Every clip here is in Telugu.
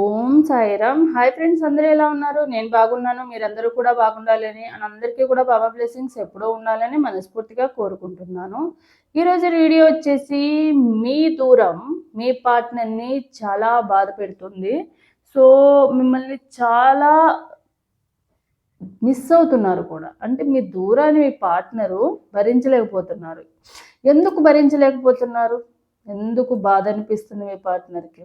ఓం సాయిరామ్ హాయ్ ఫ్రెండ్స్ అందరూ ఎలా ఉన్నారు నేను బాగున్నాను మీరందరూ కూడా బాగుండాలని అండ్ అందరికీ కూడా బాబా బ్లెస్సింగ్స్ ఎప్పుడూ ఉండాలని మనస్ఫూర్తిగా కోరుకుంటున్నాను ఈరోజు వీడియో వచ్చేసి మీ దూరం మీ పార్ట్నర్ని చాలా బాధ పెడుతుంది సో మిమ్మల్ని చాలా మిస్ అవుతున్నారు కూడా అంటే మీ దూరాన్ని మీ పార్ట్నరు భరించలేకపోతున్నారు ఎందుకు భరించలేకపోతున్నారు ఎందుకు బాధ అనిపిస్తుంది మీ పార్ట్నర్కి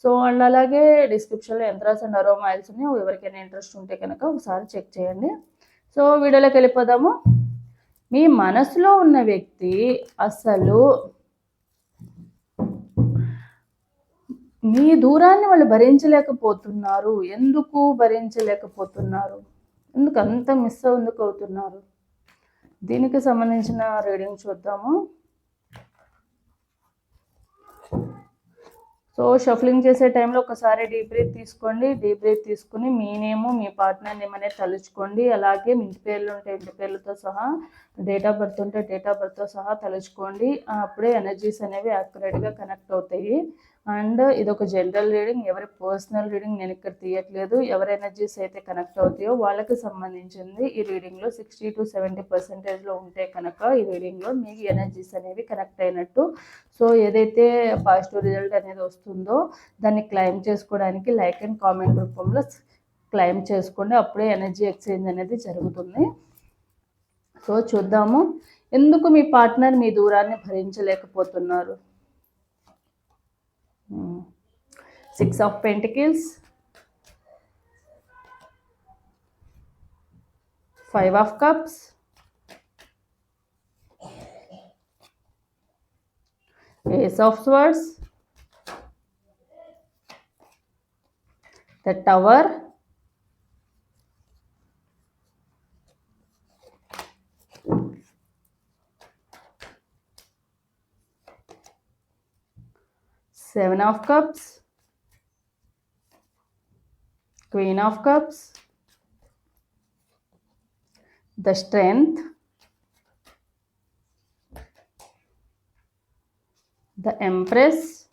సో అండ్ అలాగే డిస్క్రిప్షన్లో ఎంత రాసి అండ్ అరో ఆయిల్స్ ఉన్నాయి ఎవరికైనా ఇంట్రెస్ట్ ఉంటే కనుక ఒకసారి చెక్ చేయండి సో వీడియోలోకి వెళ్ళిపోదాము మీ మనసులో ఉన్న వ్యక్తి అసలు మీ దూరాన్ని వాళ్ళు భరించలేకపోతున్నారు ఎందుకు భరించలేకపోతున్నారు ఎందుకు అంత మిస్ ఎందుకు అవుతున్నారు దీనికి సంబంధించిన రీడింగ్ చూద్దాము సో షఫ్లింగ్ చేసే టైంలో ఒకసారి డీప్ బ్రీత్ తీసుకోండి డీప్ బ్రీత్ తీసుకుని మీ నేము మీ పార్ట్నర్ నేమ్ అనేది తలుచుకోండి అలాగే ఇంటి పేర్లు ఉంటే ఇంటి పేర్లతో సహా డేట్ ఆఫ్ బర్త్ ఉంటే డేట్ ఆఫ్ బర్త్తో సహా తలుచుకోండి అప్పుడే ఎనర్జీస్ అనేవి యాక్యురేట్గా కనెక్ట్ అవుతాయి అండ్ ఇది ఒక జనరల్ రీడింగ్ ఎవరి పర్సనల్ రీడింగ్ నేను ఇక్కడ తీయట్లేదు ఎవరి ఎనర్జీస్ అయితే కనెక్ట్ అవుతాయో వాళ్ళకి సంబంధించింది ఈ రీడింగ్లో సిక్స్టీ టు సెవెంటీ పర్సెంటేజ్లో ఉంటే కనుక ఈ రీడింగ్లో మీ ఎనర్జీస్ అనేవి కనెక్ట్ అయినట్టు సో ఏదైతే పాజిటివ్ రిజల్ట్ అనేది వస్తుందో దాన్ని క్లైమ్ చేసుకోవడానికి లైక్ అండ్ కామెంట్ రూపంలో క్లైమ్ చేసుకోండి అప్పుడే ఎనర్జీ ఎక్స్చేంజ్ అనేది జరుగుతుంది సో చూద్దాము ఎందుకు మీ పార్ట్నర్ మీ దూరాన్ని భరించలేకపోతున్నారు Hmm. Six of Pentacles, Five of Cups, Ace of Swords, the Tower, seven of cups queen of cups the strength the empress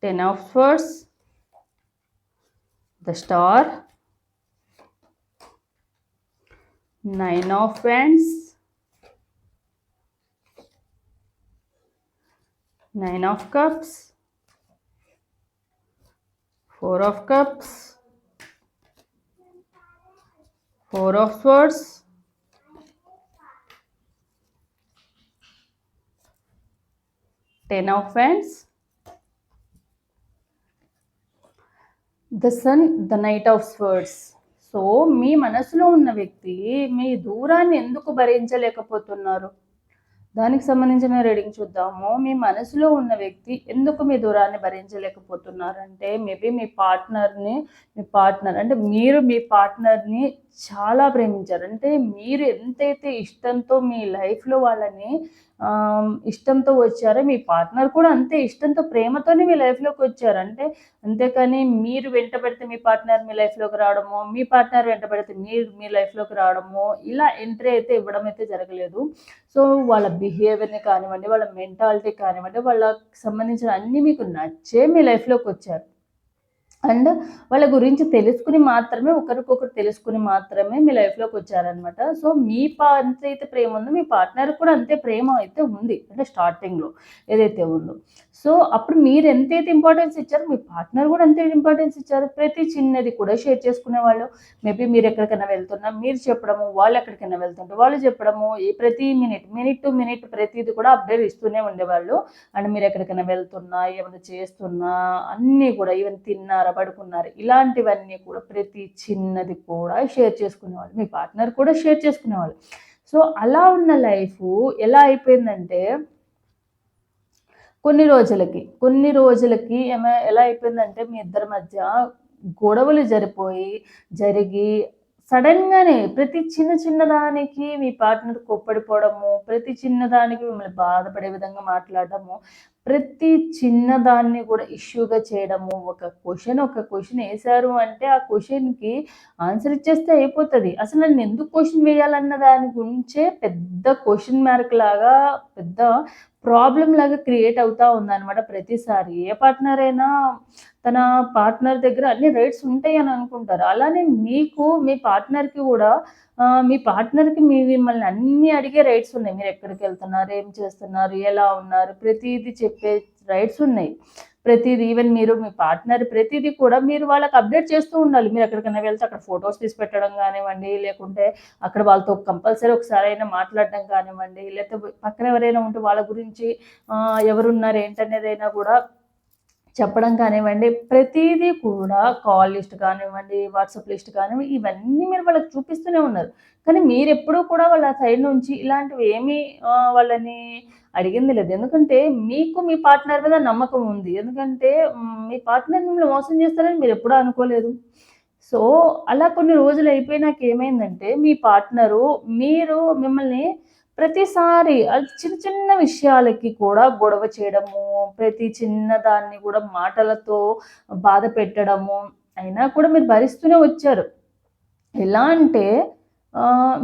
ten of swords the star nine of wands nine of cups four of cups four of swords ten of fans the sun the knight of swords so మీ మనసులో ఉన్న వ్యక్తి మీ దూరాన్ని ఎందుకు భరించలేకపోతున్నారు దానికి సంబంధించిన రీడింగ్ చూద్దాము మీ మనసులో ఉన్న వ్యక్తి ఎందుకు మీ దూరాన్ని భరించలేకపోతున్నారంటే మేబీ మీ పార్ట్నర్ని మీ పార్ట్నర్ అంటే మీరు మీ పార్ట్నర్ని చాలా ప్రేమించారు అంటే మీరు ఎంతైతే ఇష్టంతో మీ లైఫ్లో వాళ్ళని ఇష్టంతో వచ్చారు మీ పార్ట్నర్ కూడా అంతే ఇష్టంతో ప్రేమతోనే మీ లైఫ్లోకి వచ్చారు అంటే అంతేకాని మీరు వెంట పెడితే మీ పార్ట్నర్ మీ లైఫ్లోకి రావడము మీ పార్ట్నర్ వెంట పెడితే మీరు మీ లైఫ్లోకి రావడము ఇలా ఎంట్రీ అయితే ఇవ్వడం అయితే జరగలేదు సో వాళ్ళ బిహేవియర్ని కానివ్వండి వాళ్ళ మెంటాలిటీ కానివ్వండి వాళ్ళకి సంబంధించిన అన్నీ మీకు నచ్చే మీ లైఫ్లోకి వచ్చారు అండ్ వాళ్ళ గురించి తెలుసుకుని మాత్రమే ఒకరికొకరు తెలుసుకుని మాత్రమే మీ లైఫ్లోకి వచ్చారనమాట సో మీ పా అయితే ప్రేమ ఉందో మీ పార్ట్నర్ కూడా అంతే ప్రేమ అయితే ఉంది అంటే స్టార్టింగ్లో ఏదైతే ఉందో సో అప్పుడు మీరు ఎంతైతే ఇంపార్టెన్స్ ఇచ్చారో మీ పార్ట్నర్ కూడా అంతే ఇంపార్టెన్స్ ఇచ్చారు ప్రతి చిన్నది కూడా షేర్ చేసుకునే వాళ్ళు మేబీ మీరు ఎక్కడికైనా వెళ్తున్నా మీరు చెప్పడము వాళ్ళు ఎక్కడికైనా వెళ్తుంటారు వాళ్ళు చెప్పడము ప్రతి మినిట్ మినిట్ టు మినిట్ ప్రతిది కూడా అప్డేట్ ఇస్తూనే ఉండేవాళ్ళు అండ్ మీరు ఎక్కడికైనా వెళ్తున్నా ఏమైనా చేస్తున్నా అన్నీ కూడా ఈవెన్ తిన్నారు పడుకున్నారు ఇలాంటివన్నీ కూడా ప్రతి చిన్నది కూడా షేర్ చేసుకునేవాళ్ళు మీ పార్ట్నర్ కూడా షేర్ చేసుకునేవాళ్ళు సో అలా ఉన్న లైఫ్ ఎలా అయిపోయిందంటే కొన్ని రోజులకి కొన్ని రోజులకి ఏమో ఎలా అయిపోయిందంటే మీ ఇద్దరి మధ్య గొడవలు జరిపోయి జరిగి సడన్గానే ప్రతి చిన్న చిన్నదానికి మీ పార్ట్నర్ కొప్పడిపోవడము ప్రతి చిన్నదానికి మిమ్మల్ని బాధపడే విధంగా మాట్లాడడము ప్రతి చిన్నదాన్ని కూడా ఇష్యూగా చేయడము ఒక క్వశ్చన్ ఒక క్వశ్చన్ వేశారు అంటే ఆ క్వశ్చన్కి ఆన్సర్ ఇచ్చేస్తే అయిపోతుంది అసలు నన్ను ఎందుకు క్వశ్చన్ వేయాలన్న దాని గురించే పెద్ద క్వశ్చన్ మార్క్ లాగా పెద్ద ప్రాబ్లం లాగా క్రియేట్ అవుతా ఉందన్నమాట ప్రతిసారి ఏ పార్ట్నర్ అయినా తన పార్ట్నర్ దగ్గర అన్ని రైట్స్ ఉంటాయి అని అనుకుంటారు అలానే మీకు మీ పార్ట్నర్కి కూడా మీ పార్ట్నర్కి మీ మిమ్మల్ని అన్ని అడిగే రైట్స్ ఉన్నాయి మీరు ఎక్కడికి వెళ్తున్నారు ఏం చేస్తున్నారు ఎలా ఉన్నారు ప్రతిదీ చెప్పే రైట్స్ ఉన్నాయి ప్రతిదీ ఈవెన్ మీరు మీ పార్ట్నర్ ప్రతిదీ కూడా మీరు వాళ్ళకి అప్డేట్ చేస్తూ ఉండాలి మీరు ఎక్కడికైనా వెళ్తే అక్కడ ఫొటోస్ తీసి పెట్టడం కానివ్వండి లేకుంటే అక్కడ వాళ్ళతో కంపల్సరీ ఒకసారి అయినా మాట్లాడడం కానివ్వండి లేకపోతే పక్కన ఎవరైనా ఉంటే వాళ్ళ గురించి ఎవరున్నారు ఏంటనేదైనా కూడా చెప్పడం కానివ్వండి ప్రతిదీ కూడా కాల్ లిస్ట్ కానివ్వండి వాట్సాప్ లిస్ట్ కానివ్వండి ఇవన్నీ మీరు వాళ్ళకి చూపిస్తూనే ఉన్నారు కానీ మీరు ఎప్పుడూ కూడా వాళ్ళ సైడ్ నుంచి ఇలాంటివి ఏమీ వాళ్ళని అడిగింది లేదు ఎందుకంటే మీకు మీ పార్ట్నర్ మీద నమ్మకం ఉంది ఎందుకంటే మీ పార్ట్నర్ మిమ్మల్ని మోసం చేస్తారని మీరు ఎప్పుడూ అనుకోలేదు సో అలా కొన్ని రోజులు అయిపోయినాక ఏమైందంటే మీ పార్ట్నరు మీరు మిమ్మల్ని ప్రతిసారి చిన్న చిన్న విషయాలకి కూడా గొడవ చేయడము ప్రతి చిన్న దాన్ని కూడా మాటలతో బాధ పెట్టడము అయినా కూడా మీరు భరిస్తూనే వచ్చారు ఎలా అంటే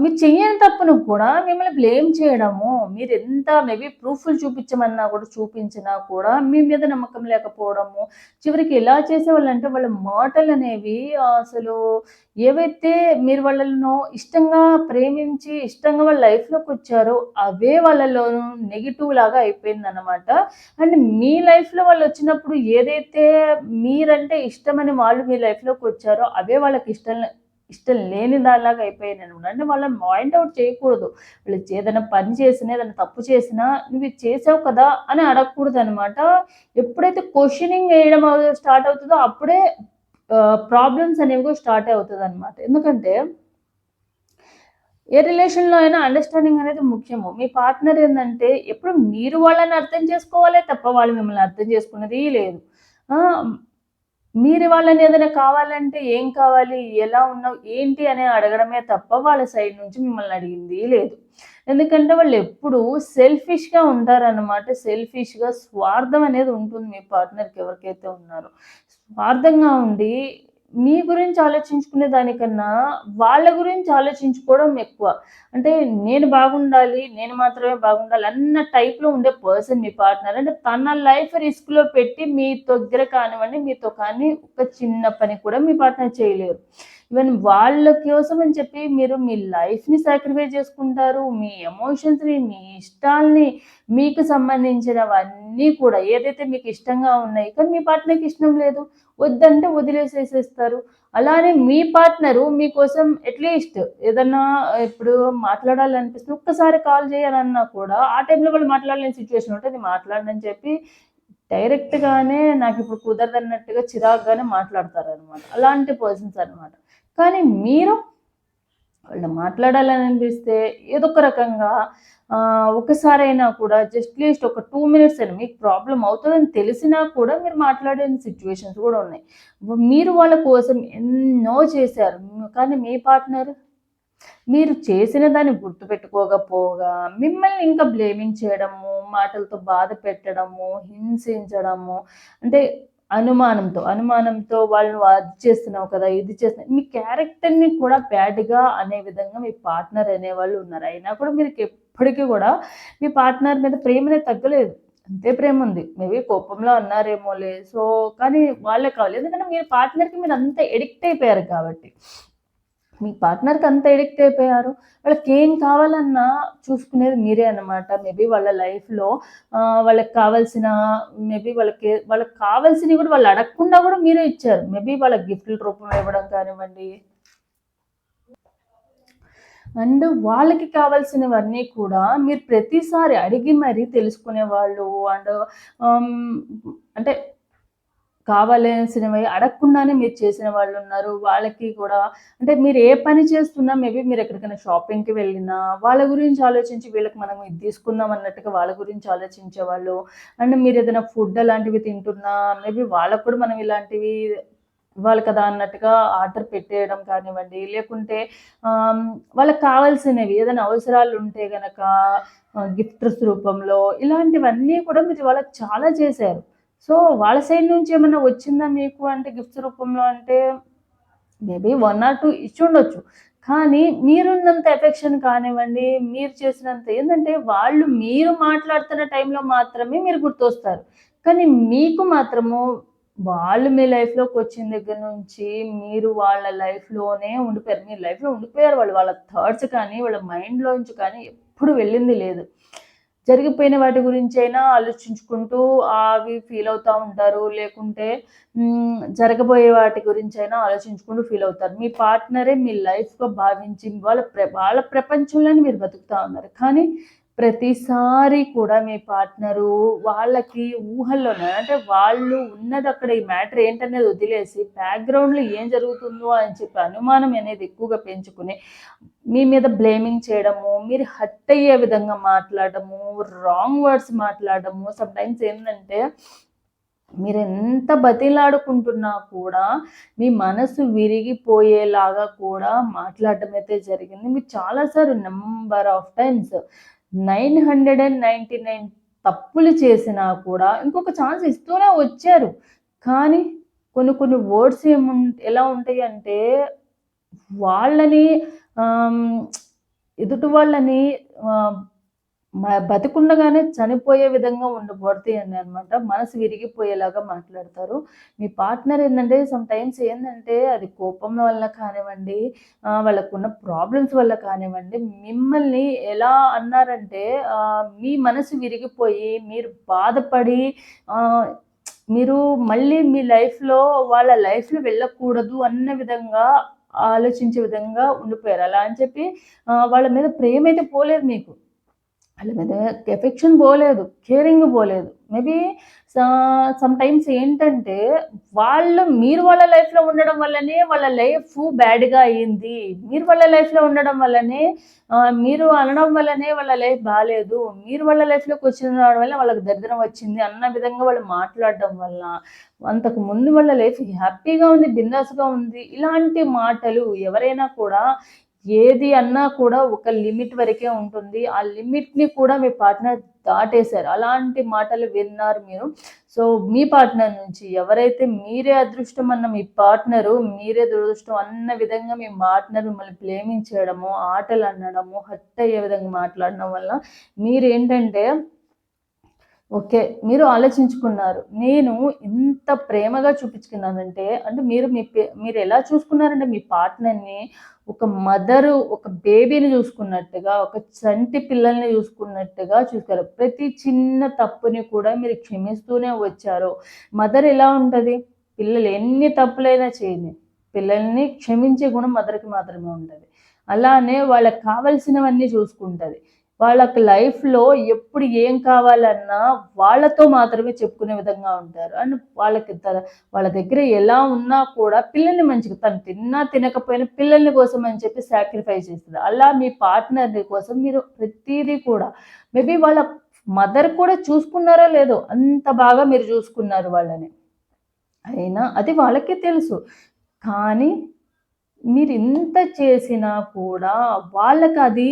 మీరు చేయని తప్పును కూడా మిమ్మల్ని బ్లేమ్ చేయడము మీరు ఎంత మేబీ ప్రూఫ్లు చూపించమన్నా కూడా చూపించినా కూడా మీ మీద నమ్మకం లేకపోవడము చివరికి ఎలా చేసేవాళ్ళంటే వాళ్ళ మాటలు అనేవి అసలు ఏవైతే మీరు వాళ్ళను ఇష్టంగా ప్రేమించి ఇష్టంగా వాళ్ళ లైఫ్లోకి వచ్చారో అవే వాళ్ళలో నెగిటివ్ లాగా అయిపోయింది అనమాట అండ్ మీ లైఫ్లో వాళ్ళు వచ్చినప్పుడు ఏదైతే మీరంటే ఇష్టమని వాళ్ళు మీ లైఫ్లోకి వచ్చారో అవే వాళ్ళకి ఇష్టం ఇష్టం లేని దానిలాగా అయిపోయాను అంటే వాళ్ళని మైండ్ అవుట్ చేయకూడదు వీళ్ళు ఏదైనా పని చేసినా ఏదైనా తప్పు చేసినా నువ్వు చేసావు కదా అని అడగకూడదు అనమాట ఎప్పుడైతే క్వశ్చనింగ్ వేయడం స్టార్ట్ అవుతుందో అప్పుడే ప్రాబ్లమ్స్ అనేవి కూడా స్టార్ట్ అవుతుంది అనమాట ఎందుకంటే ఏ రిలేషన్లో అయినా అండర్స్టాండింగ్ అనేది ముఖ్యము మీ పార్ట్నర్ ఏంటంటే ఎప్పుడు మీరు వాళ్ళని అర్థం చేసుకోవాలి తప్ప వాళ్ళు మిమ్మల్ని అర్థం చేసుకున్నది లేదు మీరు వాళ్ళని ఏదైనా కావాలంటే ఏం కావాలి ఎలా ఉన్నావు ఏంటి అని అడగడమే తప్ప వాళ్ళ సైడ్ నుంచి మిమ్మల్ని అడిగింది లేదు ఎందుకంటే వాళ్ళు ఎప్పుడు సెల్ఫిష్గా ఉంటారన్నమాట సెల్ఫిష్గా స్వార్థం అనేది ఉంటుంది మీ పార్ట్నర్కి ఎవరికైతే ఉన్నారో స్వార్థంగా ఉండి మీ గురించి ఆలోచించుకునే దానికన్నా వాళ్ళ గురించి ఆలోచించుకోవడం ఎక్కువ అంటే నేను బాగుండాలి నేను మాత్రమే బాగుండాలి అన్న టైప్లో ఉండే పర్సన్ మీ పార్ట్నర్ అంటే తన లైఫ్ రిస్క్లో పెట్టి మీ దగ్గర కానివ్వండి మీతో కానీ ఒక చిన్న పని కూడా మీ పార్ట్నర్ చేయలేరు ఈవెన్ వాళ్ళ కోసం అని చెప్పి మీరు మీ లైఫ్ని సాక్రిఫైస్ చేసుకుంటారు మీ ఎమోషన్స్ని మీ ఇష్టాలని మీకు సంబంధించినవన్నీ కూడా ఏదైతే మీకు ఇష్టంగా ఉన్నాయి కానీ మీ పార్ట్నర్కి ఇష్టం లేదు వద్దంటే వదిలేసేసేస్తారు అలానే మీ పార్ట్నరు మీకోసం అట్లీస్ట్ ఏదన్నా ఇప్పుడు మాట్లాడాలనిపిస్తుంది ఒక్కసారి కాల్ చేయాలన్నా కూడా ఆ టైంలో వాళ్ళు మాట్లాడలేని సిచ్యువేషన్ ఉంటే అది మాట్లాడని చెప్పి డైరెక్ట్గానే నాకు ఇప్పుడు కుదరదన్నట్టుగా చిరాగ్గానే మాట్లాడతారు అనమాట అలాంటి పర్సన్స్ అనమాట కానీ మీరు వాళ్ళు మాట్లాడాలని అనిపిస్తే ఏదో ఒక రకంగా ఒకసారైనా కూడా జస్ట్ లీస్ట్ ఒక టూ మినిట్స్ అయినా మీకు ప్రాబ్లం అవుతుందని తెలిసినా కూడా మీరు మాట్లాడే సిచ్యువేషన్స్ కూడా ఉన్నాయి మీరు వాళ్ళ కోసం ఎన్నో చేశారు కానీ మీ పార్ట్నర్ మీరు చేసిన దాన్ని గుర్తుపెట్టుకోకపోగా మిమ్మల్ని ఇంకా బ్లేమింగ్ చేయడము మాటలతో బాధ పెట్టడము హింసించడము అంటే అనుమానంతో అనుమానంతో వాళ్ళు అది చేస్తున్నావు కదా ఇది చేస్తున్నావు మీ క్యారెక్టర్ని కూడా బ్యాడ్గా అనే విధంగా మీ పార్ట్నర్ అనేవాళ్ళు ఉన్నారు అయినా కూడా మీరు ఎప్పటికీ కూడా మీ పార్ట్నర్ మీద ప్రేమనే తగ్గలేదు అంతే ప్రేమ ఉంది మేబీ కోపంలో అన్నారేమో లే సో కానీ వాళ్ళే కావాలి ఎందుకంటే మీ పార్ట్నర్కి మీరు అంత ఎడిక్ట్ అయిపోయారు కాబట్టి మీ పార్ట్నర్కి అంత ఎడిక్ట్ అయిపోయారు వాళ్ళకి ఏం కావాలన్నా చూసుకునేది మీరే అనమాట మేబీ వాళ్ళ లైఫ్లో వాళ్ళకి కావాల్సిన మేబీ వాళ్ళకి వాళ్ళకి కావాల్సినవి కూడా వాళ్ళు అడగకుండా కూడా మీరే ఇచ్చారు మేబీ వాళ్ళ గిఫ్ట్ల రూపంలో ఇవ్వడం కానివ్వండి అండ్ వాళ్ళకి కావాల్సినవన్నీ కూడా మీరు ప్రతిసారి అడిగి మరీ వాళ్ళు అండ్ um, అంటే కావాల్సినవి అడగకుండానే మీరు చేసిన వాళ్ళు ఉన్నారు వాళ్ళకి కూడా అంటే మీరు ఏ పని చేస్తున్నా మేబీ మీరు ఎక్కడికైనా షాపింగ్కి వెళ్ళినా వాళ్ళ గురించి ఆలోచించి వీళ్ళకి మనం ఇది తీసుకుందాం అన్నట్టుగా వాళ్ళ గురించి ఆలోచించే వాళ్ళు అండ్ మీరు ఏదైనా ఫుడ్ అలాంటివి తింటున్నా మేబీ వాళ్ళకు కూడా మనం ఇలాంటివి ఇవ్వాలి కదా అన్నట్టుగా ఆర్డర్ పెట్టేయడం కానివ్వండి లేకుంటే వాళ్ళకి కావాల్సినవి ఏదైనా అవసరాలు ఉంటే గనక గిఫ్ట్స్ రూపంలో ఇలాంటివన్నీ కూడా మీరు వాళ్ళకి చాలా చేశారు సో వాళ్ళ సైడ్ నుంచి ఏమైనా వచ్చిందా మీకు అంటే గిఫ్ట్స్ రూపంలో అంటే మేబీ వన్ ఆర్ టూ ఇచ్చి ఉండొచ్చు కానీ మీరున్నంత ఎఫెక్షన్ కానివ్వండి మీరు చేసినంత ఏంటంటే వాళ్ళు మీరు మాట్లాడుతున్న టైంలో మాత్రమే మీరు గుర్తొస్తారు కానీ మీకు మాత్రము వాళ్ళు మీ లైఫ్లోకి వచ్చిన దగ్గర నుంచి మీరు వాళ్ళ లైఫ్లోనే ఉండిపోయారు మీ లైఫ్లో ఉండిపోయారు వాళ్ళు వాళ్ళ థాట్స్ కానీ వాళ్ళ మైండ్లోంచి కానీ ఎప్పుడు వెళ్ళింది లేదు జరిగిపోయిన వాటి గురించి అయినా ఆలోచించుకుంటూ అవి ఫీల్ అవుతూ ఉంటారు లేకుంటే జరగబోయే వాటి గురించి అయినా ఆలోచించుకుంటూ ఫీల్ అవుతారు మీ పార్ట్నరే మీ లైఫ్గా భావించి వాళ్ళ ప్ర వాళ్ళ ప్రపంచంలోనే మీరు బతుకుతూ ఉన్నారు కానీ ప్రతిసారి కూడా మీ పార్ట్నరు వాళ్ళకి ఊహల్లోనే అంటే వాళ్ళు ఉన్నది అక్కడ ఈ మ్యాటర్ ఏంటనేది వదిలేసి బ్యాక్గ్రౌండ్లో ఏం జరుగుతుందో అని చెప్పి అనుమానం అనేది ఎక్కువగా పెంచుకుని మీ మీద బ్లేమింగ్ చేయడము మీరు హట్ అయ్యే విధంగా మాట్లాడము రాంగ్ వర్డ్స్ మాట్లాడము సమ్టైమ్స్ ఏంటంటే మీరు ఎంత బతిలాడుకుంటున్నా కూడా మీ మనసు విరిగిపోయేలాగా కూడా మాట్లాడటం అయితే జరిగింది మీరు చాలాసార్లు number of times nine hundred and ninety nine తప్పులు చేసినా కూడా ఇంకొక ఛాన్స్ ఇస్తూనే వచ్చారు కానీ కొన్ని కొన్ని వర్డ్స్ ఏము ఎలా ఉంటాయి అంటే వాళ్ళని ఎదుటి వాళ్ళని బతికుండగానే చనిపోయే విధంగా ఉండబోతే అని అనమాట మనసు విరిగిపోయేలాగా మాట్లాడతారు మీ పార్ట్నర్ ఏంటంటే సమ్ టైమ్స్ ఏంటంటే అది కోపం వల్ల కానివ్వండి వాళ్ళకున్న ప్రాబ్లమ్స్ వల్ల కానివ్వండి మిమ్మల్ని ఎలా అన్నారంటే మీ మనసు విరిగిపోయి మీరు బాధపడి మీరు మళ్ళీ మీ లైఫ్లో వాళ్ళ లైఫ్లో వెళ్ళకూడదు అన్న విధంగా ఆలోచించే విధంగా ఉండిపోయారు అలా అని చెప్పి వాళ్ళ మీద ప్రేమ అయితే పోలేదు మీకు వాళ్ళ మీద ఎఫెక్షన్ పోలేదు కేరింగ్ పోలేదు మేబీ సమ్ టైమ్స్ ఏంటంటే వాళ్ళు మీరు వాళ్ళ లైఫ్లో ఉండడం వల్లనే వాళ్ళ లైఫ్ బ్యాడ్గా అయ్యింది మీరు వాళ్ళ లైఫ్లో ఉండడం వల్లనే మీరు అనడం వల్లనే వాళ్ళ లైఫ్ బాగాలేదు మీరు వాళ్ళ లైఫ్లోకి వచ్చిన రావడం వల్ల వాళ్ళకి దరిద్రం వచ్చింది అన్న విధంగా వాళ్ళు మాట్లాడడం వల్ల అంతకు ముందు వాళ్ళ లైఫ్ హ్యాపీగా ఉంది బిందాసుగా ఉంది ఇలాంటి మాటలు ఎవరైనా కూడా ఏది అన్నా కూడా ఒక లిమిట్ వరకే ఉంటుంది ఆ లిమిట్ని కూడా మీ పార్ట్నర్ దాటేశారు అలాంటి మాటలు విన్నారు మీరు సో మీ పార్ట్నర్ నుంచి ఎవరైతే మీరే అదృష్టం అన్న మీ పార్ట్నరు మీరే దురదృష్టం అన్న విధంగా మీ పార్ట్నర్ మిమ్మల్ని ప్రేమించడము ఆటలు అనడము హట్ అయ్యే విధంగా మాట్లాడడం వల్ల మీరేంటంటే ఓకే మీరు ఆలోచించుకున్నారు నేను ఇంత ప్రేమగా చూపించుకున్నానంటే అంటే మీరు మీ మీరు ఎలా చూసుకున్నారంటే మీ పార్ట్నర్ని ఒక మదరు ఒక బేబీని చూసుకున్నట్టుగా ఒక చంటి పిల్లల్ని చూసుకున్నట్టుగా చూసారు ప్రతి చిన్న తప్పుని కూడా మీరు క్షమిస్తూనే వచ్చారు మదర్ ఎలా ఉంటుంది పిల్లలు ఎన్ని తప్పులైనా చేయని పిల్లల్ని క్షమించే గుణం మదర్కి మాత్రమే ఉంటుంది అలానే వాళ్ళకి కావలసినవన్నీ చూసుకుంటుంది వాళ్ళకి లైఫ్లో ఎప్పుడు ఏం కావాలన్నా వాళ్ళతో మాత్రమే చెప్పుకునే విధంగా ఉంటారు అండ్ వాళ్ళకి వాళ్ళ దగ్గర ఎలా ఉన్నా కూడా పిల్లల్ని మంచిగా తను తిన్నా తినకపోయినా పిల్లల్ని కోసం అని చెప్పి సాక్రిఫైస్ చేస్తుంది అలా మీ పార్ట్నర్ని కోసం మీరు ప్రతిదీ కూడా మేబీ వాళ్ళ మదర్ కూడా చూసుకున్నారో లేదో అంత బాగా మీరు చూసుకున్నారు వాళ్ళని అయినా అది వాళ్ళకే తెలుసు కానీ మీరు ఇంత చేసినా కూడా వాళ్ళకి అది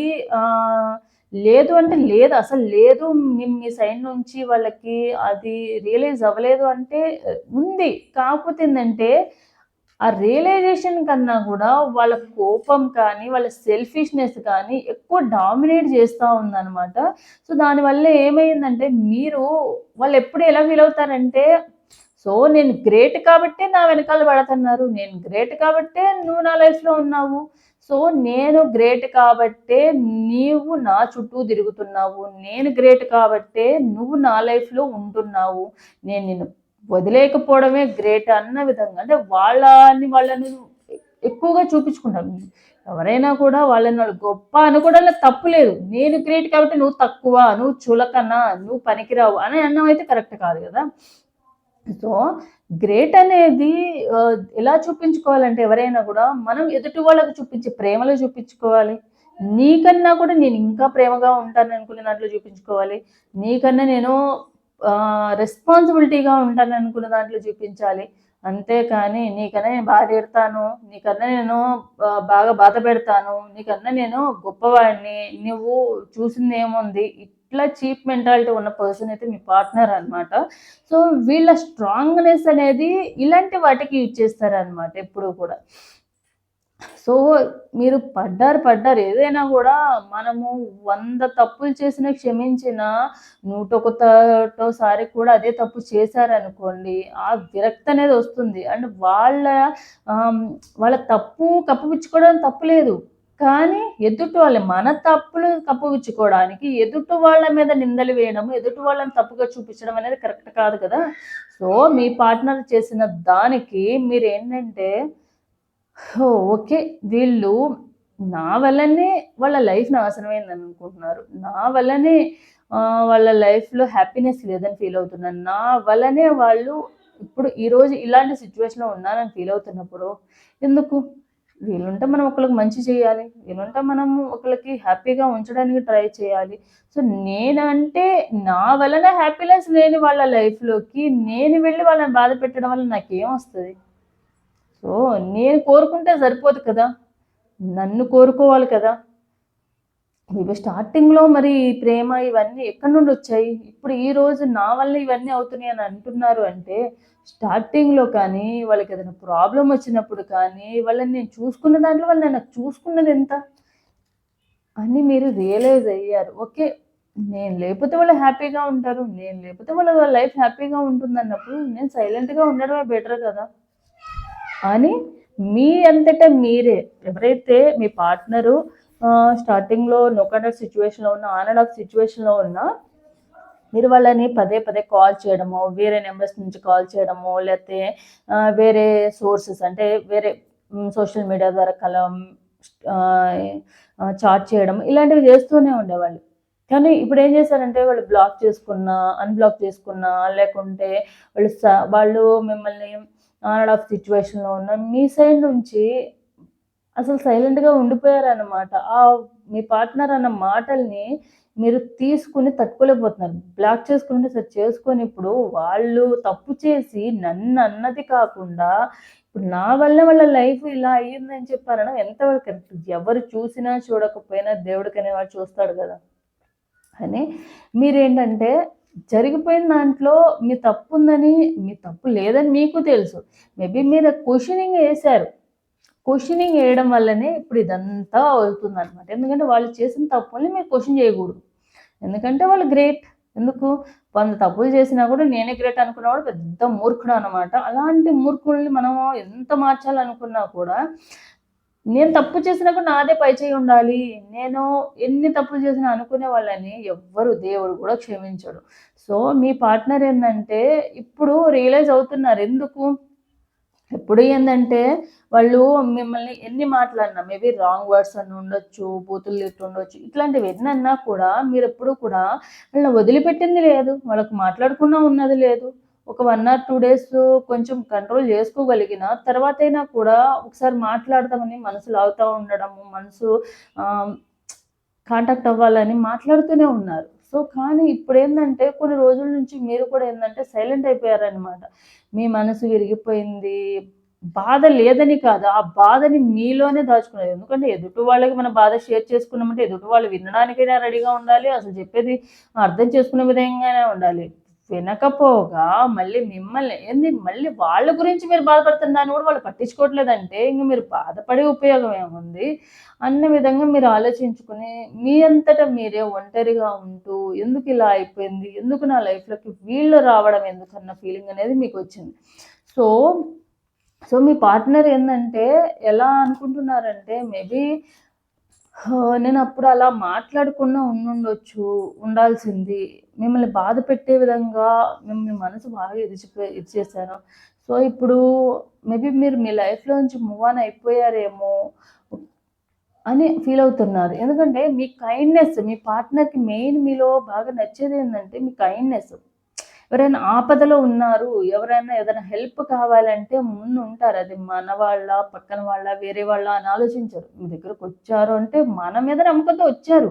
లేదు అంటే లేదు అసలు లేదు మేము మీ సైడ్ నుంచి వాళ్ళకి అది రియలైజ్ అవ్వలేదు అంటే ఉంది కాకపోతే ఏంటంటే ఆ రియలైజేషన్ కన్నా కూడా వాళ్ళ కోపం కానీ వాళ్ళ సెల్ఫిష్నెస్ కానీ ఎక్కువ డామినేట్ చేస్తూ ఉందన్నమాట సో దానివల్ల ఏమైందంటే మీరు వాళ్ళు ఎప్పుడు ఎలా ఫీల్ అవుతారంటే సో నేను గ్రేట్ కాబట్టే నా వెనకాల పడుతున్నారు నేను గ్రేట్ కాబట్టే నువ్వు నా లైఫ్లో ఉన్నావు సో నేను గ్రేట్ కాబట్టే నీవు నా చుట్టూ తిరుగుతున్నావు నేను గ్రేట్ కాబట్టే నువ్వు నా లైఫ్లో ఉంటున్నావు నేను నిన్ను వదిలేకపోవడమే గ్రేట్ అన్న విధంగా అంటే వాళ్ళని వాళ్ళని ఎక్కువగా చూపించుకుంటాను ఎవరైనా కూడా వాళ్ళని వాళ్ళు గొప్ప అనుకోవడంలో తప్పు లేదు నేను గ్రేట్ కాబట్టి నువ్వు తక్కువ నువ్వు చులకన నువ్వు పనికిరావు అని అన్నం అయితే కరెక్ట్ కాదు కదా సో గ్రేట్ అనేది ఎలా చూపించుకోవాలంటే ఎవరైనా కూడా మనం ఎదుటి వాళ్ళకు చూపించే ప్రేమలో చూపించుకోవాలి నీకన్నా కూడా నేను ఇంకా ప్రేమగా ఉంటాను అనుకునే దాంట్లో చూపించుకోవాలి నీకన్నా నేను రెస్పాన్సిబిలిటీగా ఉంటాను అనుకున్న దాంట్లో చూపించాలి అంతేకాని నీకన్నా నేను బాధ తిడతాను నీకన్నా నేను బాగా బాధ పెడతాను నీకన్నా నేను గొప్పవాడిని నువ్వు చూసింది ఏముంది ఇట్లా చీప్ మెంటాలిటీ ఉన్న పర్సన్ అయితే మీ పార్ట్నర్ అనమాట సో వీళ్ళ స్ట్రాంగ్నెస్ అనేది ఇలాంటి వాటికి యూజ్ చేస్తారనమాట ఎప్పుడు కూడా సో మీరు పడ్డారు పడ్డారు ఏదైనా కూడా మనము వంద తప్పులు చేసిన క్షమించిన నూటొకటోసారి కూడా అదే తప్పు చేశారనుకోండి ఆ విరక్తి అనేది వస్తుంది అండ్ వాళ్ళ వాళ్ళ తప్పు కప్పుపుచ్చుకోవడం తప్పు లేదు కానీ ఎదుటి వాళ్ళు మన తప్పులు కప్పుపుచ్చుకోవడానికి ఎదుటి వాళ్ళ మీద నిందలు వేయడం ఎదుటి వాళ్ళని తప్పుగా చూపించడం అనేది కరెక్ట్ కాదు కదా సో మీ పార్ట్నర్ చేసిన దానికి మీరు ఏంటంటే ఓకే వీళ్ళు నా వల్లనే వాళ్ళ లైఫ్ నాశనమైందని అనుకుంటున్నారు నా వల్లనే వాళ్ళ లైఫ్లో హ్యాపీనెస్ లేదని ఫీల్ అవుతున్నారు నా వల్లనే వాళ్ళు ఇప్పుడు ఈరోజు ఇలాంటి సిచ్యువేషన్లో ఉన్నానని ఫీల్ అవుతున్నప్పుడు ఎందుకు వీలుంటే మనం ఒకరికి మంచి చేయాలి వీలుంటే మనం ఒకరికి హ్యాపీగా ఉంచడానికి ట్రై చేయాలి సో నేనంటే నా వలన హ్యాపీనెస్ లేని వాళ్ళ లైఫ్లోకి నేను వెళ్ళి వాళ్ళని బాధ పెట్టడం వల్ల నాకేం వస్తుంది సో నేను కోరుకుంటే సరిపోదు కదా నన్ను కోరుకోవాలి కదా ఇవి స్టార్టింగ్లో మరి ప్రేమ ఇవన్నీ ఎక్కడి నుండి వచ్చాయి ఇప్పుడు ఈ రోజు నా వల్ల ఇవన్నీ అవుతున్నాయి అని అంటున్నారు అంటే స్టార్టింగ్లో కానీ వాళ్ళకి ఏదైనా ప్రాబ్లం వచ్చినప్పుడు కానీ వాళ్ళని నేను చూసుకున్న దాంట్లో వాళ్ళని నాకు చూసుకున్నది ఎంత అని మీరు రియలైజ్ అయ్యారు ఓకే నేను లేకపోతే వాళ్ళు హ్యాపీగా ఉంటారు నేను లేకపోతే వాళ్ళ లైఫ్ హ్యాపీగా ఉంటుంది అన్నప్పుడు నేను సైలెంట్గా ఉండడమే బెటర్ కదా అని మీ అంతటా మీరే ఎవరైతే మీ పార్ట్నరు స్టార్టింగ్లో నొక్కడౌట్ సిచ్యువేషన్లో ఉన్నా ఆన్ అండ్ ఆఫ్ సిచ్యువేషన్లో ఉన్నా మీరు వాళ్ళని పదే పదే కాల్ చేయడము వేరే నెంబర్స్ నుంచి కాల్ చేయడము లేకపోతే వేరే సోర్సెస్ అంటే వేరే సోషల్ మీడియా ద్వారా కల చాట్ చేయడం ఇలాంటివి చేస్తూనే ఉండేవాళ్ళు కానీ ఇప్పుడు ఏం చేశారంటే వాళ్ళు బ్లాక్ చేసుకున్నా అన్బ్లాక్ చేసుకున్నా లేకుంటే వాళ్ళు వాళ్ళు మిమ్మల్ని ఆన్ అండ్ ఆఫ్ సిచ్యువేషన్లో ఉన్న మీ సైడ్ నుంచి అసలు సైలెంట్గా ఉండిపోయారన్నమాట ఆ మీ పార్ట్నర్ అన్న మాటల్ని మీరు తీసుకుని తట్టుకోలేకపోతున్నారు బ్లాక్ చేసుకుంటే సార్ చేసుకొని ఇప్పుడు వాళ్ళు తప్పు చేసి నన్ను అన్నది కాకుండా ఇప్పుడు నా వల్ల వాళ్ళ లైఫ్ ఇలా అయ్యిందని చెప్పారని ఎంతవరకు ఎవరు చూసినా చూడకపోయినా దేవుడికి అనేవాడు చూస్తాడు కదా అని మీరేంటంటే జరిగిపోయిన దాంట్లో మీ తప్పు ఉందని మీ తప్పు లేదని మీకు తెలుసు మేబీ మీరు క్వశ్చనింగ్ వేశారు క్వశ్చనింగ్ వేయడం వల్లనే ఇప్పుడు ఇదంతా అవుతుంది అనమాట ఎందుకంటే వాళ్ళు చేసిన తప్పుల్ని మీరు క్వశ్చన్ చేయకూడదు ఎందుకంటే వాళ్ళు గ్రేట్ ఎందుకు వంద తప్పులు చేసినా కూడా నేనే గ్రేట్ అనుకున్నవాడు పెద్ద మూర్ఖుడు అనమాట అలాంటి మూర్ఖుల్ని మనం ఎంత మార్చాలనుకున్నా కూడా నేను తప్పు చేసినా కూడా నాదే పైచేయి ఉండాలి నేను ఎన్ని తప్పులు చేసినా అనుకునే వాళ్ళని ఎవ్వరు దేవుడు కూడా క్షమించడు సో మీ పార్ట్నర్ ఏంటంటే ఇప్పుడు రియలైజ్ అవుతున్నారు ఎందుకు ఎప్పుడు ఏంటంటే వాళ్ళు మిమ్మల్ని ఎన్ని మాట్లాడినా మేబీ రాంగ్ వర్డ్స్ అని ఉండొచ్చు బూతులు తిట్టుండొచ్చు ఇట్లాంటివి ఎన్నన్నా కూడా మీరు ఎప్పుడు కూడా వాళ్ళని వదిలిపెట్టింది లేదు వాళ్ళకు మాట్లాడుకున్నా ఉన్నది లేదు ఒక వన్ ఆర్ టూ డేస్ కొంచెం కంట్రోల్ చేసుకోగలిగిన తర్వాత అయినా కూడా ఒకసారి మాట్లాడతామని మనసు లాగుతూ ఉండడము మనసు కాంటాక్ట్ అవ్వాలని మాట్లాడుతూనే ఉన్నారు సో కానీ ఇప్పుడు ఏంటంటే కొన్ని రోజుల నుంచి మీరు కూడా ఏంటంటే సైలెంట్ అయిపోయారనమాట మీ మనసు విరిగిపోయింది బాధ లేదని కాదు ఆ బాధని మీలోనే దాచుకున్నారు ఎందుకంటే ఎదుటి వాళ్ళకి మన బాధ షేర్ చేసుకున్నామంటే ఎదుటి వాళ్ళు వినడానికైనా రెడీగా ఉండాలి అసలు చెప్పేది అర్థం చేసుకునే విధంగానే ఉండాలి వినకపోగా మళ్ళీ మిమ్మల్ని ఏంది మళ్ళీ వాళ్ళ గురించి మీరు బాధపడుతున్న దాన్ని కూడా వాళ్ళు పట్టించుకోవట్లేదంటే ఇంక మీరు బాధపడే ఉపయోగం ఏముంది అన్న విధంగా మీరు ఆలోచించుకుని మీ అంతటా మీరే ఒంటరిగా ఉంటూ ఎందుకు ఇలా అయిపోయింది ఎందుకు నా లైఫ్లోకి వీళ్ళు రావడం ఎందుకన్న ఫీలింగ్ అనేది మీకు వచ్చింది సో సో మీ పార్ట్నర్ ఏంటంటే ఎలా అనుకుంటున్నారంటే మేబీ నేను అప్పుడు అలా మాట్లాడకుండా ఉండుండొచ్చు ఉండాల్సింది మిమ్మల్ని బాధ పెట్టే విధంగా మేము మీ మనసు బాగా ఇది చేశాను సో ఇప్పుడు మేబీ మీరు మీ లైఫ్లోంచి మూవ్ ఆన్ అయిపోయారేమో అని ఫీల్ అవుతున్నారు ఎందుకంటే మీ కైండ్నెస్ మీ పార్ట్నర్కి మెయిన్ మీలో బాగా నచ్చేది ఏంటంటే మీ కైండ్నెస్ ఎవరైనా ఆపదలో ఉన్నారు ఎవరైనా ఏదైనా హెల్ప్ కావాలంటే ముందు ఉంటారు అది మన వాళ్ళ పక్కన వాళ్ళ వేరే వాళ్ళ అని ఆలోచించరు మీ దగ్గరకు వచ్చారు అంటే మన మీద నమ్మకంతో వచ్చారు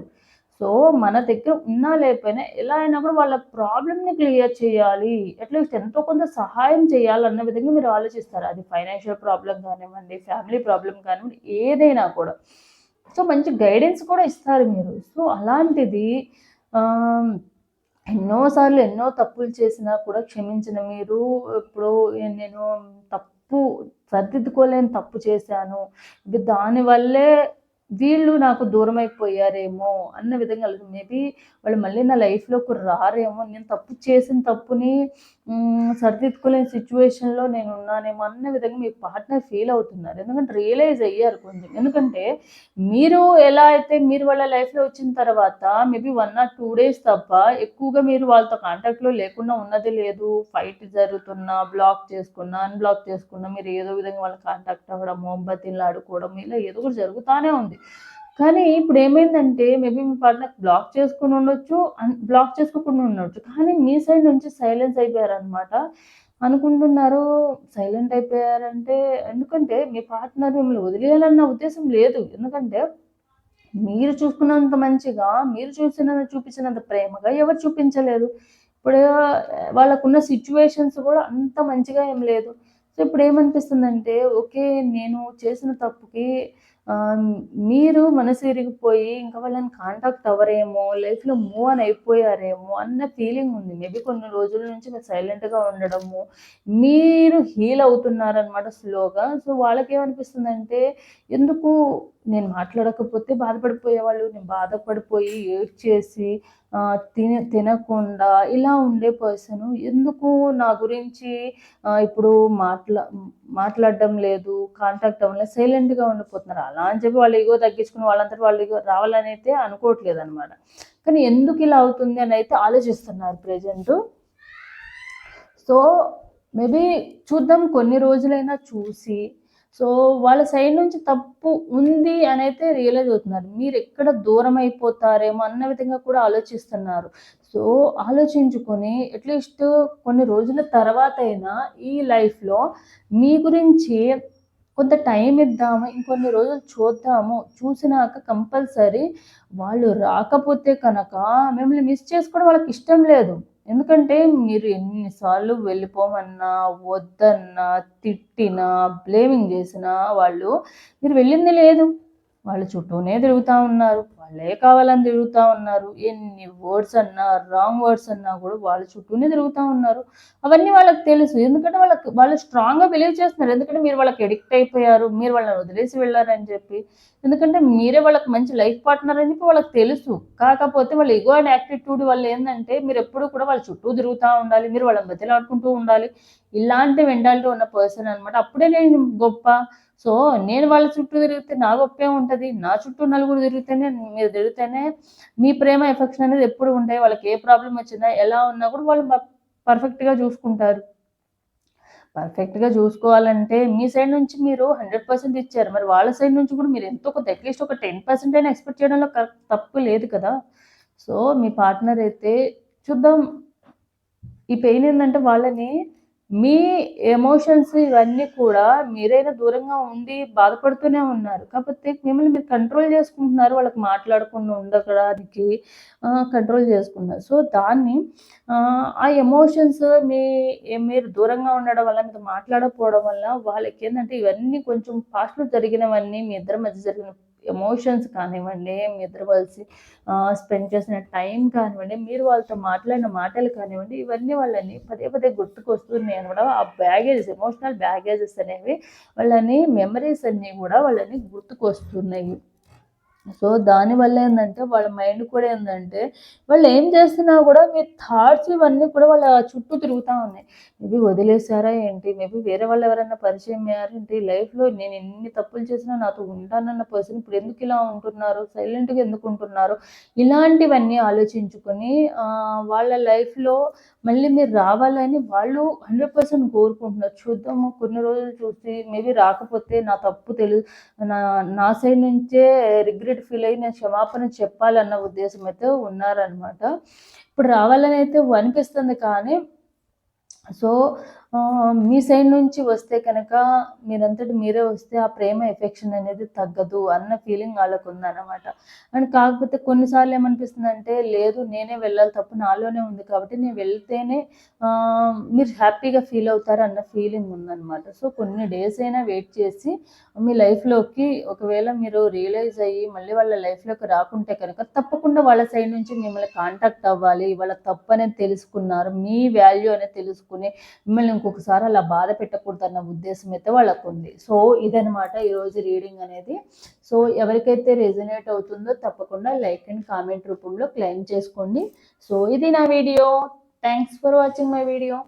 సో మన దగ్గర ఉన్నా లేకపోయినా ఎలా అయినా కూడా వాళ్ళ ప్రాబ్లమ్ని క్లియర్ చేయాలి అట్లీస్ట్ ఎంతో కొంత సహాయం చేయాలన్న విధంగా మీరు ఆలోచిస్తారు అది ఫైనాన్షియల్ ప్రాబ్లం కానివ్వండి ఫ్యామిలీ ప్రాబ్లం కానివ్వండి ఏదైనా కూడా సో మంచి గైడెన్స్ కూడా ఇస్తారు మీరు సో అలాంటిది ఎన్నోసార్లు ఎన్నో తప్పులు చేసినా కూడా క్షమించిన మీరు ఇప్పుడు నేను తప్పు సర్దిద్దుకోలేని తప్పు చేశాను దానివల్లే వీళ్ళు నాకు దూరం అయిపోయారేమో అన్న విధంగా మేబీ వాళ్ళు మళ్ళీ నా లైఫ్లోకి రారేమో నేను తప్పు చేసిన తప్పుని సరిదిద్దుకోలేని సిచ్యువేషన్లో నేను ఉన్నానేమో అన్న విధంగా మీ పార్ట్నర్ ఫీల్ అవుతున్నారు ఎందుకంటే రియలైజ్ అయ్యారు కొంచెం ఎందుకంటే మీరు ఎలా అయితే మీరు వాళ్ళ లైఫ్లో వచ్చిన తర్వాత maybe one or two days తప్ప ఎక్కువగా మీరు వాళ్ళతో కాంటాక్ట్లో లేకుండా ఉన్నది లేదు ఫైట్ జరుగుతున్నా బ్లాక్ చేసుకున్నా అన్బ్లాక్ చేసుకున్నా మీరు ఏదో విధంగా వాళ్ళ కాంటాక్ట్ అవ్వడం మొంబతిన్లు ఆడుకోవడం ఇలా ఏదో కూడా జరుగుతూనే ఉంది కానీ ఇప్పుడు ఏమైందంటే మేబీ మీ పార్ట్నర్ బ్లాక్ చేసుకుని ఉండొచ్చు బ్లాక్ చేసుకోకుండా ఉండొచ్చు కానీ మీ సైడ్ నుంచి సైలెన్స్ అయిపోయారనమాట అనుకుంటున్నారు సైలెంట్ అయిపోయారంటే ఎందుకంటే మీ పార్ట్నర్ మిమ్మల్ని వదిలేయాలన్న ఉద్దేశం లేదు ఎందుకంటే మీరు చూసుకున్నంత మంచిగా మీరు చూసిన చూపించినంత ప్రేమగా ఎవరు చూపించలేదు ఇప్పుడు వాళ్ళకున్న సిచ్యువేషన్స్ కూడా అంత మంచిగా ఏం లేదు సో ఇప్పుడు ఏమనిపిస్తుందంటే ఓకే నేను చేసిన తప్పుకి మీరు మనసు విరిగిపోయి ఇంకా వాళ్ళని కాంటాక్ట్ అవ్వరేమో లైఫ్లో మూవ్ అని అయిపోయారేమో అన్న ఫీలింగ్ ఉంది మేబీ కొన్ని రోజుల నుంచి మీరు సైలెంట్గా ఉండడము మీరు హీల్ అవుతున్నారనమాట స్లోగా సో వాళ్ళకి ఏమనిపిస్తుందంటే ఎందుకు నేను మాట్లాడకపోతే బాధపడిపోయేవాళ్ళు నేను బాధపడిపోయి ఏడ్చేసి తిన తినకుండా ఇలా ఉండే పర్సన్ ఎందుకు నా గురించి ఇప్పుడు మాట్లా మాట్లాడడం లేదు కాంటాక్ట్ అవ్వలేదు సైలెంట్గా ఉండిపోతున్నారు అలా అని చెప్పి వాళ్ళు ఇగో తగ్గించుకుని వాళ్ళంతా వాళ్ళు ఇగో రావాలని అయితే అనుకోవట్లేదు అనమాట కానీ ఎందుకు ఇలా అవుతుంది అని అయితే ఆలోచిస్తున్నారు ప్రజెంట్ సో మేబీ చూద్దాం కొన్ని రోజులైనా చూసి సో వాళ్ళ సైడ్ నుంచి తప్పు ఉంది అనైతే రియలైజ్ అవుతున్నారు మీరు ఎక్కడ దూరం అయిపోతారేమో అన్న విధంగా కూడా ఆలోచిస్తున్నారు సో ఆలోచించుకొని అట్లీస్ట్ కొన్ని రోజుల తర్వాత అయినా ఈ లైఫ్లో మీ గురించి కొంత టైం ఇద్దాము ఇంకొన్ని రోజులు చూద్దాము చూసినాక కంపల్సరీ వాళ్ళు రాకపోతే కనుక మిమ్మల్ని మిస్ చేసుకోవడం వాళ్ళకి ఇష్టం లేదు ఎందుకంటే మీరు ఎన్నిసార్లు వెళ్ళిపోమన్నా వద్దన్నా తిట్టినా బ్లేమింగ్ చేసినా వాళ్ళు మీరు వెళ్ళింది లేదు వాళ్ళు చుట్టూనే తిరుగుతూ ఉన్నారు వాళ్ళే కావాలని తిరుగుతూ ఉన్నారు ఎన్ని వర్డ్స్ అన్నా రాంగ్ వర్డ్స్ అన్నా కూడా వాళ్ళ చుట్టూనే తిరుగుతూ ఉన్నారు అవన్నీ వాళ్ళకి తెలుసు ఎందుకంటే వాళ్ళకి వాళ్ళు స్ట్రాంగ్గా బిలీవ్ చేస్తున్నారు ఎందుకంటే మీరు వాళ్ళకి ఎడిక్ట్ అయిపోయారు మీరు వాళ్ళని వదిలేసి వెళ్ళారని చెప్పి ఎందుకంటే మీరే వాళ్ళకి మంచి లైఫ్ పార్ట్నర్ అని చెప్పి వాళ్ళకి తెలుసు కాకపోతే వాళ్ళ ఎగో అండ్ యాక్టిట్యూడ్ వల్ల ఏంటంటే మీరు ఎప్పుడు కూడా వాళ్ళ చుట్టూ తిరుగుతూ ఉండాలి మీరు వాళ్ళని బతిలాడుకుంటూ ఉండాలి ఇలాంటి మెండాలిటీ ఉన్న పర్సన్ అనమాట అప్పుడే నేను గొప్ప సో నేను వాళ్ళ చుట్టూ తిరిగితే నా గొప్పే ఉంటుంది నా చుట్టూ నలుగురు తిరిగితేనే మీరు తిరిగితేనే మీ ప్రేమ ఎఫెక్షన్ అనేది ఎప్పుడు ఉంటాయి వాళ్ళకి ఏ ప్రాబ్లం వచ్చిందా ఎలా ఉన్నా కూడా వాళ్ళు పర్ఫెక్ట్గా చూసుకుంటారు పర్ఫెక్ట్గా చూసుకోవాలంటే మీ సైడ్ నుంచి మీరు హండ్రెడ్ పర్సెంట్ ఇచ్చారు మరి వాళ్ళ సైడ్ నుంచి కూడా మీరు ఎంతో కొంత అట్లీస్ట్ ఒక టెన్ పర్సెంట్ అయినా ఎక్స్పెక్ట్ చేయడంలో తప్పు లేదు కదా సో మీ పార్ట్నర్ అయితే చూద్దాం ఈ పెయిన్ ఏంటంటే వాళ్ళని మీ ఎమోషన్స్ ఇవన్నీ కూడా మీరైనా దూరంగా ఉండి బాధపడుతూనే ఉన్నారు కాకపోతే మిమ్మల్ని మీరు కంట్రోల్ చేసుకుంటున్నారు వాళ్ళకి మాట్లాడకుండా ఉండడానికి కంట్రోల్ చేసుకున్నారు సో దాన్ని ఆ ఎమోషన్స్ మీ మీరు దూరంగా ఉండడం వల్ల మీతో మాట్లాడకపోవడం వల్ల వాళ్ళకి ఏంటంటే ఇవన్నీ కొంచెం పాస్ట్లో జరిగినవన్నీ మీ ఇద్దరి మధ్య జరిగిన ఎమోషన్స్ కానివ్వండి ఇద్దరు కలిసి స్పెండ్ చేసిన టైం కానివ్వండి మీరు వాళ్ళతో మాట్లాడిన మాటలు కానివ్వండి ఇవన్నీ వాళ్ళని పదే పదే గుర్తుకొస్తున్నాయి అనమాట ఆ బ్యాగేజెస్ ఎమోషనల్ బ్యాగేజెస్ అనేవి వాళ్ళని మెమరీస్ అన్నీ కూడా వాళ్ళని గుర్తుకొస్తున్నాయి సో దానివల్ల ఏంటంటే వాళ్ళ మైండ్ కూడా ఏంటంటే వాళ్ళు ఏం చేస్తున్నా కూడా మీ థాట్స్ ఇవన్నీ కూడా వాళ్ళ చుట్టూ తిరుగుతూ ఉన్నాయి మేబీ వదిలేసారా ఏంటి మేబీ వేరే వాళ్ళు ఎవరైనా పరిచయం ఏంటి లైఫ్లో నేను ఎన్ని తప్పులు చేసినా నాతో ఉంటానన్న పర్సన్ ఇప్పుడు ఎందుకు ఇలా ఉంటున్నారు సైలెంట్గా ఎందుకు ఉంటున్నారు ఇలాంటివన్నీ ఆలోచించుకొని వాళ్ళ లైఫ్లో మళ్ళీ మీరు రావాలని వాళ్ళు హండ్రెడ్ పర్సెంట్ కోరుకుంటున్నారు చూద్దాము కొన్ని రోజులు చూసి మేబీ రాకపోతే నా తప్పు తెలు నా నా సైడ్ నుంచే రిగ్రెట్ ఇరిటేటెడ్ ఫీల్ అయ్యి నేను క్షమాపణ చెప్పాలన్న ఉద్దేశం అయితే ఉన్నారనమాట ఇప్పుడు రావాలని అయితే అనిపిస్తుంది కానీ సో మీ సైడ్ నుంచి వస్తే కనుక మీరంతటి మీరే వస్తే ఆ ప్రేమ ఎఫెక్షన్ అనేది తగ్గదు అన్న ఫీలింగ్ వాళ్ళకు ఉందన్నమాట అండ్ కాకపోతే కొన్నిసార్లు ఏమనిపిస్తుంది అంటే లేదు నేనే వెళ్ళాలి తప్పు నాలోనే ఉంది కాబట్టి నేను వెళ్తేనే మీరు హ్యాపీగా ఫీల్ అవుతారు అన్న ఫీలింగ్ ఉందన్నమాట సో కొన్ని డేస్ అయినా వెయిట్ చేసి మీ లైఫ్లోకి ఒకవేళ మీరు రియలైజ్ అయ్యి మళ్ళీ వాళ్ళ లైఫ్లోకి రాకుంటే కనుక తప్పకుండా వాళ్ళ సైడ్ నుంచి మిమ్మల్ని కాంటాక్ట్ అవ్వాలి వాళ్ళ తప్పు అనేది తెలుసుకున్నారు మీ వాల్యూ అనేది తెలుసుకున్నారు తీసుకుని మిమ్మల్ని ఇంకొకసారి అలా బాధ పెట్టకూడదు అన్న ఉద్దేశం అయితే వాళ్ళకు ఉంది సో ఇదనమాట ఈరోజు రీడింగ్ అనేది సో ఎవరికైతే రెజనేట్ అవుతుందో తప్పకుండా లైక్ అండ్ కామెంట్ రూపంలో క్లెయిమ్ చేసుకోండి సో ఇది నా video thanks for watching my video